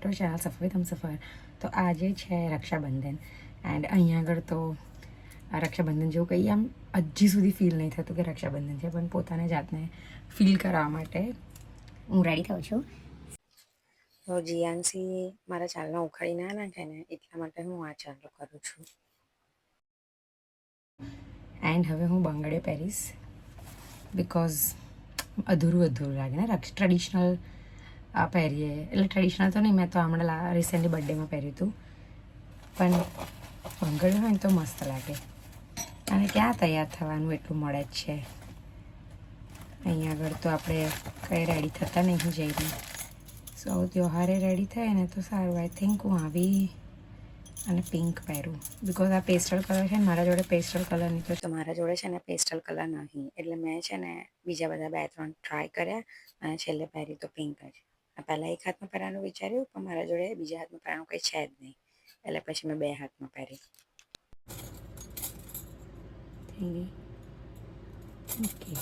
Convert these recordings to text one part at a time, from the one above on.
Back to channel સફર સફર તો આજે છે રક્ષાબંધન. એન્ડ અહીંયા આગળ તો રક્ષાબંધન જેવું કંઈ આમ હજી સુધી ફીલ નહીં થતું કે રક્ષાબંધન છે પણ પોતાને જાતને ફીલ કરાવવા માટે હું રેડી થઉં છું. તો જીયાનસી મારા ચાલના ઉખાડી ના નાખે ને એટલા માટે હું આ ચાલુ કરું છું. એન્ડ હવે હું બંગડે પહેરીશ બિકોઝ અધૂરું અધૂરું લાગે ને ટ્રેડિશનલ આ પહેરીએ. એટલે ટ્રેડિશનલ તો નહીં, મેં તો હમણાં રિસેન્ટલી બર્થડેમાં પહેર્યું હતું. પણ બંગડ હોય ને તો મસ્ત લાગે. અને ક્યાં તૈયાર થવાનું, એટલું મળે જ છે. અહીંયા આગળ તો આપણે કંઈ રેડી થતા નહીં જઈને. સો ત્યોહારે રેડી થાય ને તો સારું. આઈ થિંક હું આવી અને પિંક પહેરું. બિકોઝ આ પેસ્ટલ કલર છે ને, મારા જોડે પેસ્ટલ કલર નહીં તો મારા જોડે છે ને પેસ્ટલ કલર નહીં. એટલે મેં છે ને બીજા બધા બે ત્રણ ટ્રાય કર્યા અને છેલ્લે પહેરી તો પિંક જ. આ પહેલાં એક હાથમાં પહેરવાનું વિચાર્યું, પણ મારા જોડે બીજા હાથમાં પહેરવાનું કંઈ છે જ નહીં. એટલે પછી મેં બે હાથમાં પહેરી. થઈ ગઈ ઓકે.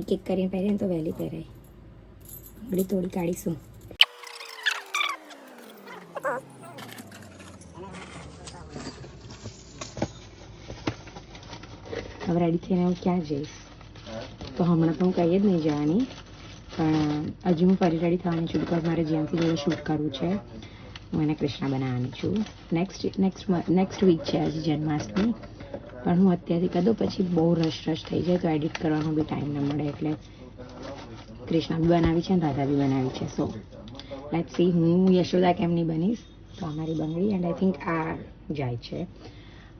એક એક કરીને પહેરીએ તો વહેલી પહેરાય. બધી તોડી કાઢીશું. થઈને હું ક્યાં જઈશ? તો હમણાં તો હું કહીએ જ નહીં જવાની. પણ હજી હું ફરી રેડી થવાની છું બિકોઝ મારે જ્યાંથી જોડે શૂટ કરવું છે, હું એને કૃષ્ણ બનાવવાની છું. નેક્સ્ટ નેક્સ્ટ નેક્સ્ટ વીક છે હજી જન્માષ્ટમી. પણ હું અત્યારથી કદો પછી બહુ રશ રશ થઈ જાય, તો એડિટ કરવાનો બી ટાઈમ ન મળે. એટલે કૃષ્ણા બી બનાવી છે અને રાધા બી બનાવી છે. સો લેટ સી હું યશોદા કેમની બનીશ? તો અમારી બંગડી એન્ડ આઈ થિંક આ જાય છે.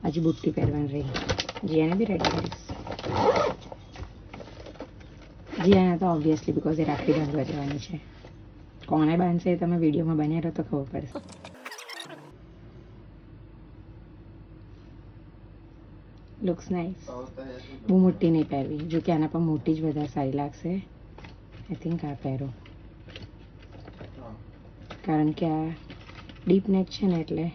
હજી બુટ્ટી પહેરવાની રહી. જીયાને બી રેડી કરીશ જીયાને તો ઓબ્વિયસલી બિકોઝ એ રાખડી બાંધવા જવાની છે. કોને બાંધશે એ તમે વિડીયોમાં બન્યા રહો તો ખબર પડશે. લુક્સ નાઇસ બહુ મોટી નહીં પહેરવી. જો કે આના પર મોટી જ વધારે સારી લાગશે. આઈ થિંક આ પહેરો. કારણ કે આ ડીપ નેક છે ને એટલે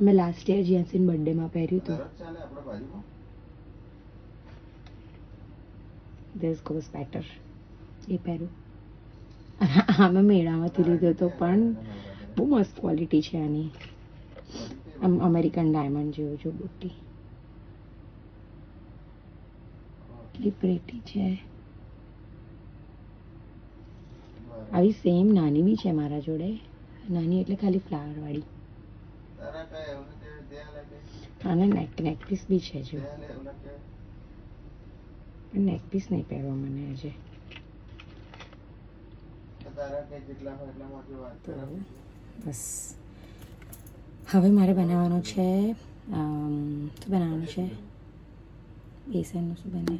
અમે લાસ્ટ યર જ્યાંસીન બર્થડેમાં પહેર્યું હતું. ધીસ ગોઝ બેટર એ પહેરું. મેં મેળામાંથી લીધો તો પણ બહુ મસ્ત ક્વોલિટી છે આની. આમ અમેરિકન ડાયમંડ જેવું જો બુટ્ટી. કેટલી પ્રેટી છે. આવી સેમ નાની બી છે મારા જોડે. નાની એટલે ખાલી ફ્લાવર વાળી. અને નેક નેક પીસ બી છે જો નેકપીસ નેક પીસ નહીં પહેરવા મને આજે. બસ. હવે મારે બનાવવાનું છે શું બનાવવાનું છે? બેસનનું શું બને?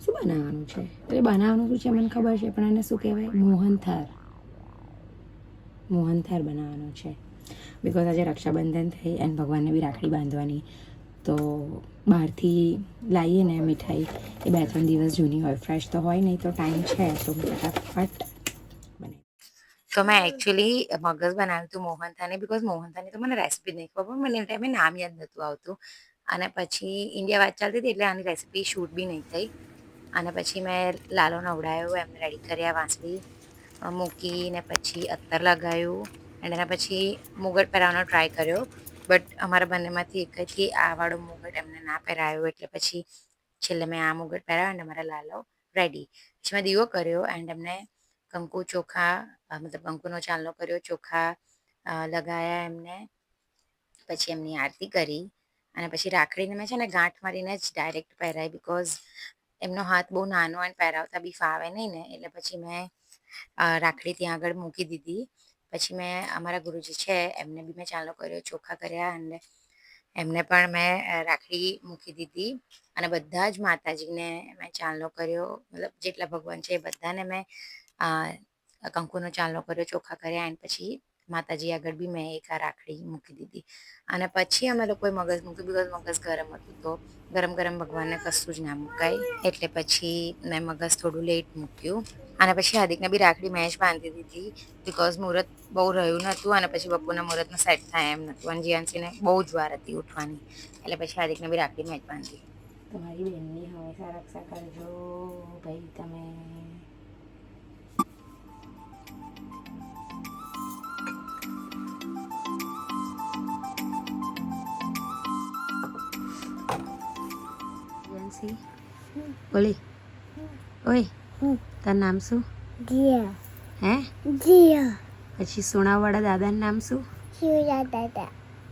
શું બનાવવાનું છે? એટલે બનાવવાનું શું છે મને ખબર છે પણ એને શું કહેવાય? મોહનથાર મોહનથાર બનાવવાનો છે. બિકોઝ આજે રક્ષાબંધન થઈ એન્ડ ભગવાનને બી રાખડી બાંધવાની. તો બહારથી લાવીએ ને મીઠાઈ. એ બે ત્રણ દિવસ જૂની હોય. ફ્રેશ તો હોય નહીં તો ટાઈમ છે. તો ફટાફટ તો મેં એકચ્યુઅલી મગજ બનાવ્યું હતું મોહનથાને બિકોઝ મોહનથાની તો મને રેસીપી નહીં ખબર. પણ મને એ ટાઈમે નામ યાદ નહોતું આવતું. અને પછી ઇન્ડિયા વાત ચાલતી હતી એટલે આની રેસીપી શૂટ બી નહીં થઈ. અને પછી મેં લાલો નવડાયો એમને રેડી કર્યા વાંસળી. મૂકીને પછી અત્તર લગાવ્યું એન્ડ એના પછી મુગટ પહેરાવવાનો ટ્રાય કર્યો બટ અમારા બંનેમાંથી એક જ આવાળો મુગટ એમને ના પહેરાયો એટલે પછી છેલ્લે મેં આ મુગટ પહેરાવ્યો અને મારા લાલો રેડી પછી મેં દીવો કર્યો એન્ડ એમને કંકુ ચોખા મતલબ કંકુનો ચાલનો કર્યો ચોખા લગાયા એમને પછી એમની આરતી કરી અને પછી રાખડીને મેં છે ને ગાંઠ મારીને જ ડાયરેક્ટ પહેરાય બિકોઝ એમનો હાથ બહુ નાનો અને પહેરાવતા બી ફાવે નહીં ને એટલે પછી મેં રાખડી ત્યાં આગળ મૂકી દીધી. પછી મેં અમારા ગુરુજી છે, એમને બી મેં ચાલો કર્યો, ચોખા કર્યા અને એમને પણ મેં રાખડી મૂકી દીધી. અને બધા જ માતાજીને મેં ચાલો કર્યો, મતલબ જેટલા ભગવાન છે એ બધાને મેં કંકુનો ચાલો કર્યો, ચોખા કર્યા એન પછી માતાજી આગળ બી મેં એક આ રાખડી મૂકી દીધી. અને પછી અમે લોકોએ મગજ મૂક્યું બીકોઝ મગજ ગરમ હતું તો ગરમ ગરમ ભગવાનને કશું જ ના મુકાય. એટલે પછી મેં મગજ થોડું લેટ મૂક્યું. અને પછી હાર્દિકને બી રાખડી મેં જ બાંધી દીધી બિકોઝ મુહૂર્ત બહુ રહ્યું નહોતું અને પછી બપોરના મુહૂર્તનું સેટ થાય એમ નહોતું અને જીયાનસીને બહુ જ વાર હતી ઉઠવાની. એટલે પછી હાર્દિકને બી રાખડી મેં જ બાંધી. તમારી બહેનની હંમેશા રક્ષા કરજો ભાઈ તમે. બોલી. ઓય. તારું નામ શું? જીયા. હે? જીયા. પછી સોનાવાળા દાદાનું નામ શું? sudah દાદા.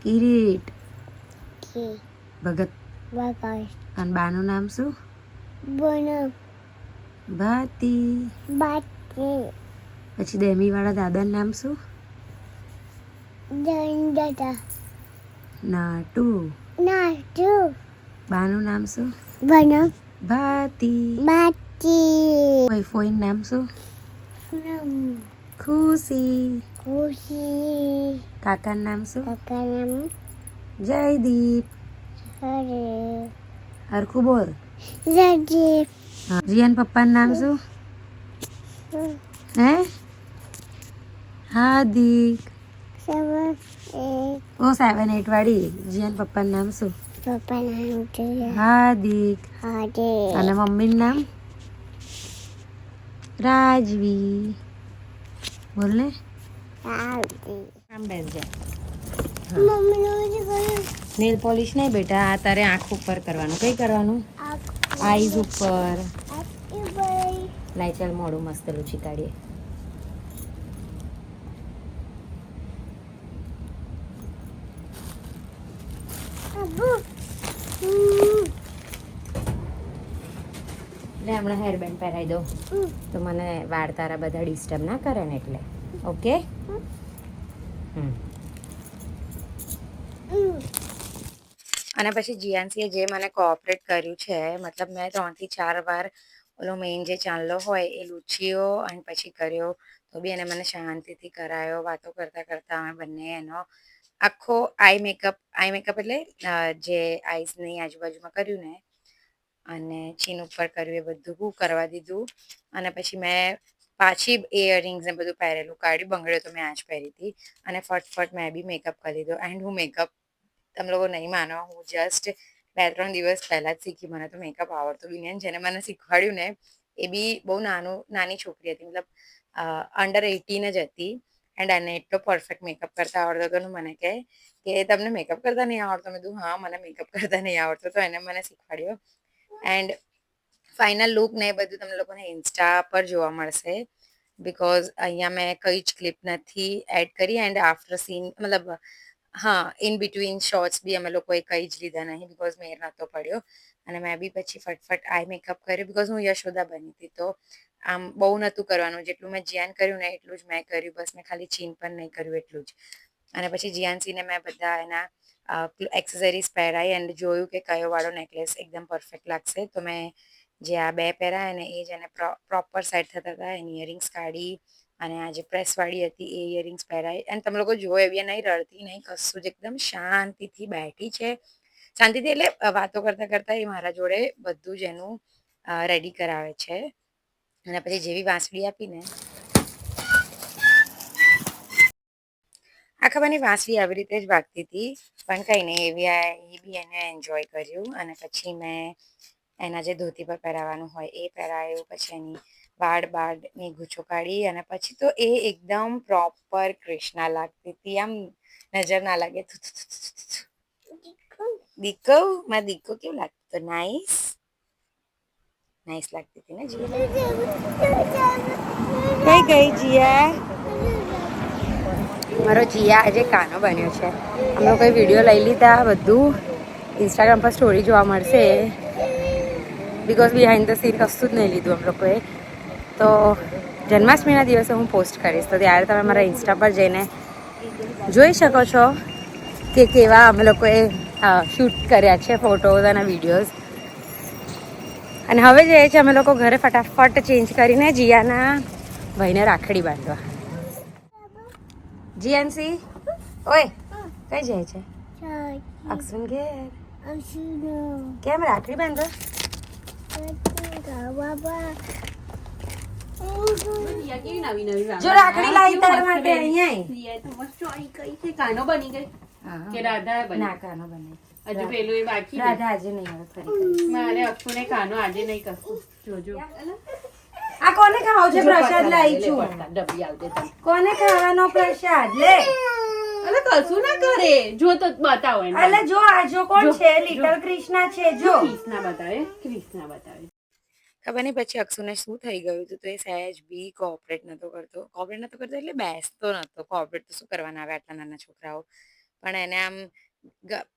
કિરીટ. ભગત. bagus, અને બાનું નામ શું? bono, ભાતી. ભાતી. પછી દેમીવાળા દાદાનું નામ શું? dada, નાટુ. nadu, બાનું નામ શું? bono, ભાતી. Bati, ઓય ફોઈન નામ શું ખુશી ખુશી kusi, કાકાનું નામ શું kakanam, જયદીપ hari, હરખું બોલ હા જીયાન પપ્પાનું નામ શું હે હાર્દિક ઓ સેવન એટ વાળી જીયાન પપ્પાનું નામ શું nam dia, હાર્દિક hari, અને મમ્મીનું નામ રાજવી. બોલ ને નેલ પોલિશ નહીં બેટા આ તારે આંખ ઉપર કરવાનું. કઈ કરવાનું? આઈઝ ઉપર. લાઈ ચાલ મોડું મસ્ત લૂછી કાઢીએ. Abu. એટલે હમણાં હેરબેન્ડ પહેરાવી Hmm. તો મને વાળ તારા બધા ડિસ્ટર્બ ના કરે ને એટલે. ઓકે. અને પછી જીયાનસીએ જે મને કોઓપરેટ કર્યું છે મતલબ મેં ત્રણથી ચાર વાર ઓલો મેઇન જે ચાંદલો હોય એ લૂછ્યો અને પછી કર્યો. તો બી એને મને શાંતિથી કરાયો. વાતો કરતાં કરતાં અમે બંને એનો આખો આઈ મેકઅપ આઈ મેકઅપ એટલે જે આઈસની આજુબાજુમાં કર્યું ને અને ચીન ઉપર કર્યું, એ બધું કરવા દીધું. અને પછી મેં પાછી ઇયરિંગ્સ ને બધું પહેરેલું કાઢ્યું બંગડીઓ તો મેં આજ પહેરી હતી. અને ફટફટ મેં બી મેકઅપ કરી દીધો. એન્ડ હું મેકઅપ તમે લોકો નહીં માનો, હું જસ્ટ બે ત્રણ દિવસ પહેલાં જ શીખી. મને તો મેકઅપ આવડતો બી નહીં. જેને મને શીખવાડ્યું ને, એ બી બહુ નાનું, નાની છોકરી હતી. મતલબ અંડર એટીન જ હતી. એન્ડ એને એટલો પરફેક્ટ મેકઅપ કરતા આવડતો હતો મને કહે કે તમને મેકઅપ કરતા નહીં આવડતો? મેં કીધું, હા, મને મેકઅપ કરતા નહીં આવડતો. તો એને મને શીખવાડ્યો. એન્ડ ફાઇનલ લુક ને એ બધું તમને લોકોને ઇન્સ્ટા પર જોવા મળશે. બિકોઝ અહીંયા મેં કઈ જ ક્લિપ નથી એડ કરી એન્ડ આફ્ટર સીન મતલબ, હા ઇન બિટવીન શોર્ટ્સ બી અમે લોકોએ કંઈ જ લીધા નહીં બિકોઝ મેર નહોતો પડ્યો. અને મેં બી પછી ફટફટ આઈ મેકઅપ કર્યો બિકોઝ હું યશોદા બની હતી. તો આમ બહુ નહોતું કરવાનું. જેટલું મેં જીયાન કર્યું ને એટલું જ મેં કર્યું. બસ મેં ખાલી ચીન પણ નહીં કર્યું એટલું જ. અને પછી જીયાનસીને મેં બધા એના એક્સેસરીઝ પહેરાઈ એન્ડ જોયું કે કયો વાળો નેકલેસ એકદમ પરફેક્ટ લાગશે. તો મેં જે આ બે પહેરાયા ને એ જ એને પ્રોપર સેટ થતા હતા. એની ઇયરિંગ્સ કાઢી અને આ જે પ્રેસવાળી હતી એ ઇયરિંગ્સ પહેરાઈ. અને તમે લોકો જોયો એવી નહીં રડતી નહીં, કશું જ એકદમ શાંતિથી બેઠી છે. શાંતિથી એટલે વાતો કરતાં કરતાં એ મારા જોડે બધું જ એનું રેડી કરાવે છે. અને પછી જેવી વાંસળી આપીને આ ખબર નહીં વાંસળી આવી રીતે જ વાગતી હતી પણ કંઈ નહીં એવી એ બી એને એન્જોય કર્યું અને પછી મેં એના જે ધોતી પર પહેરાવાનું હોય એ પહેરાયું પછી એની વાળ બાળની ગૂંચો કાઢી અને પછી તો એ એકદમ પ્રોપર કૃષ્ણા લાગતી હતી આમ નજર ના લાગે. દીકો મારા દીકો કેવું લાગતું તો? નાઈસ નાઈસ લાગતી હતી ને જીયા. કઈ ગઈ જીયા. મારો જીયા આજે કાનો બન્યો છે. અમે લોકોએ વીડિયો લઈ લીધા, બધું. ઇન્સ્ટાગ્રામ પર સ્ટોરી જોવા મળશે. બિકોઝ બિહાઇન્ડ ધ સીન કશું જ નહીં લીધું અમે લોકોએ. તો જન્માષ્ટમીના દિવસે હું પોસ્ટ કરીશ. તો ત્યારે તમે મારા ઇન્સ્ટા પર જઈને જોઈ શકો છો કે કેવા અમે લોકોએ શૂટ કર્યા છે ફોટોઝ અને વિડીયોઝ અને હવે જઈએ છીએ અમે લોકો ઘરે ફટાફટ ચેન્જ કરીને જીયાના ભાઈને રાખડી બાંધવા. જીયાનસી ઓય કઈ જાય છે? અક્ષુન ઘેર. કેમ રાખડી બાંધો. જો રાખડી લાવી તાર માટે અહીંયા કાનો બની ગઈ? કે રાધા બની? ના કાનો બને હજુ પેલું એ બાકી રાધા આજે નહીં ફરી. મારે અક્ષુને કાનો આજે નહીં કશું જોજો. આ કોને ખાવ છે પ્રસાદ લાવી છું. કોને ખાવાનો પ્રસાદ? લે. અલે કશું ના કરે. જો તો બતાવો એને. અલે જો આ જો કોણ છે? લિટલ કૃષ્ણા છે જો કૃષ્ણા બતાવે કૃષ્ણા બતાવે. ખબર નહીં પછી અક્ષુને શું થઈ ગયું હતું? તો એ સહેજ બી કોઓપરેટ નતો કરતો. કોઓપરેટ નતો કરતો એટલે બેસતો નતો. કોઓપરેટ તો શું કરવાના આવે આટલા નાના છોકરાઓ? પણ એને આમ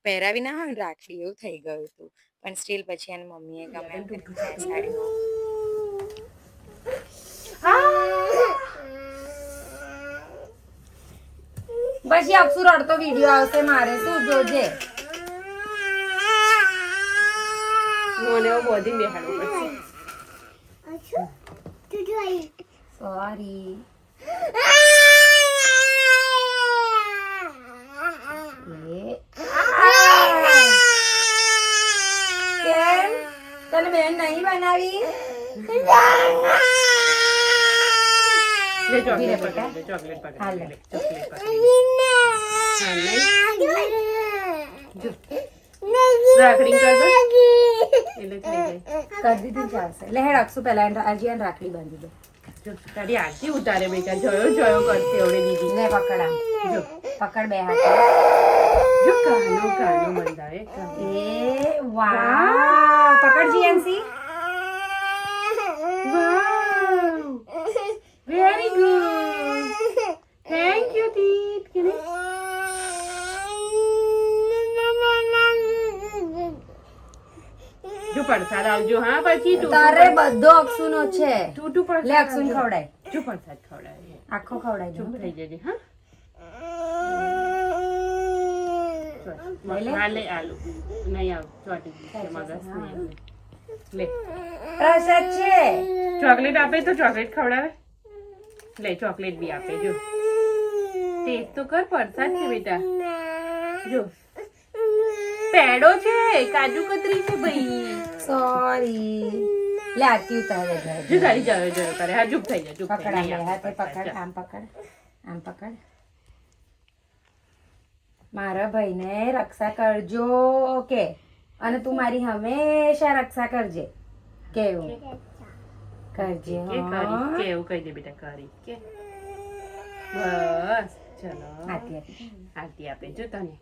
પહેરાવી ના હોય રાખડી એવું થઈ ગયું હતું. પણ સ્ટીલ પછી એની મમ્મીએ ગમે બેસાડ્યો. પછી અક્ષુ રડતો વીડિયો આવશે મારે શું જોજે? મને એવું બોધી બેહાડવું પડશે સોરી તને બેન નહીં બનાવી? લે ઊભી રહે ચોકલેટ બેટા. પકડી લે ચોકલેટ પકડી હાલ લે લે. ચોકલેટ પકડી લે. હા, નહીં? રાખડી કર દો એટલે થઈ જાય કરી દીધું ચાલશે લે હેડ અક્ષુ પહેલા એને હજી એને રાખડી બાંધી દો જો તારી આરતી ઉતારે બેટા જોયો જોયો કરતી આવડે દીદી લે પકડ આમ જો પકડ બે હાથ જો કાનો કાનો બંધાવે કાનો. એ વાહ પકડ જીએનસી વેરી ગુડ થેન્ક યુ દીદ કે જો આવજો હા પછી તારે બધો અક્ષુનો છે. ટૂટું પડસાદ લે અક્ષુને ખવડાય. જો પડસાદ ખવડાવે આખો ખવડાય ચૂપ થઈ જજે હા. લે. આલુ. નહીં આવ ચોટી ગયું છે નહીં લે. પ્રસાદ છે. ચોકલેટ આપે તો ચોકલેટ ખવડાવે. લે ચોકલેટ બી આપે જો. ટેસ્ટ તો કર પરસાદ છે બેટા. જો. પેડો છે કાજુ કતરી છે ભાઈ. સોરી લે આરતી ઉતારે જો તારી જયો જયો કરે. હા ચૂપ થઈ જા ચૂપ પકડ હાથે પકડ આમ પકડ આમ પકડ. મારા ભાઈને રક્ષા કરજો કે. અને તું મારી હંમેશા રક્ષા કરજે. કેવું? કરજે કે કરી કે એવું કહી દે બેટા કરી કે બસ ચલો આરતી આરતી. આપે જો તને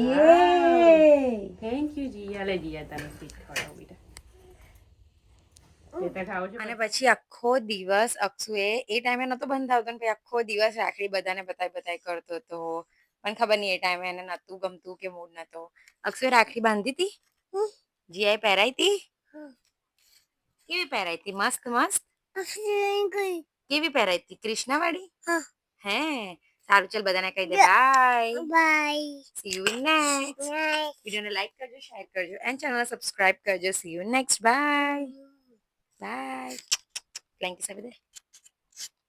યે થેન્ક યુ જીયા લે જીયા તને સ્વીટ ખવડાવું બેટા અને પછી આખો દિવસ અક્ષુએ એ ટાઈમે નતો બંધાવતો ને પછી આખો દિવસ રાખડી બધાને બતાવી બતાવી કરતો હતો પણ ખબર નહીં એ ટાઈમે એને નતું ગમતું કે મૂડ નતો અક્ષુએ રાખડી બાંધી હતી જીઆઈ પહેરાઈ હતી કેવી પહેરાઈ હતી મસ્ત મસ્ત કેવી પહેરાઈ હતી કૃષ્ણવાળી હા. હે સારું ચાલ બધાને કહી દે bye bye see you in next વિડીયોને લાઈક કરજો શેર કરજો એન્ડ ચેનલ સબસ્ક્રાઇબ કરજો see you next bye bye flying kiss આપી દે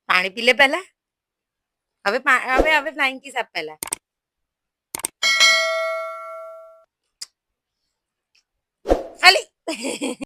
પાણી પી લે પહેલા હવે પા- હવે હવે ફ્લાઇંગ કિસ આપ પહેલા ખાલી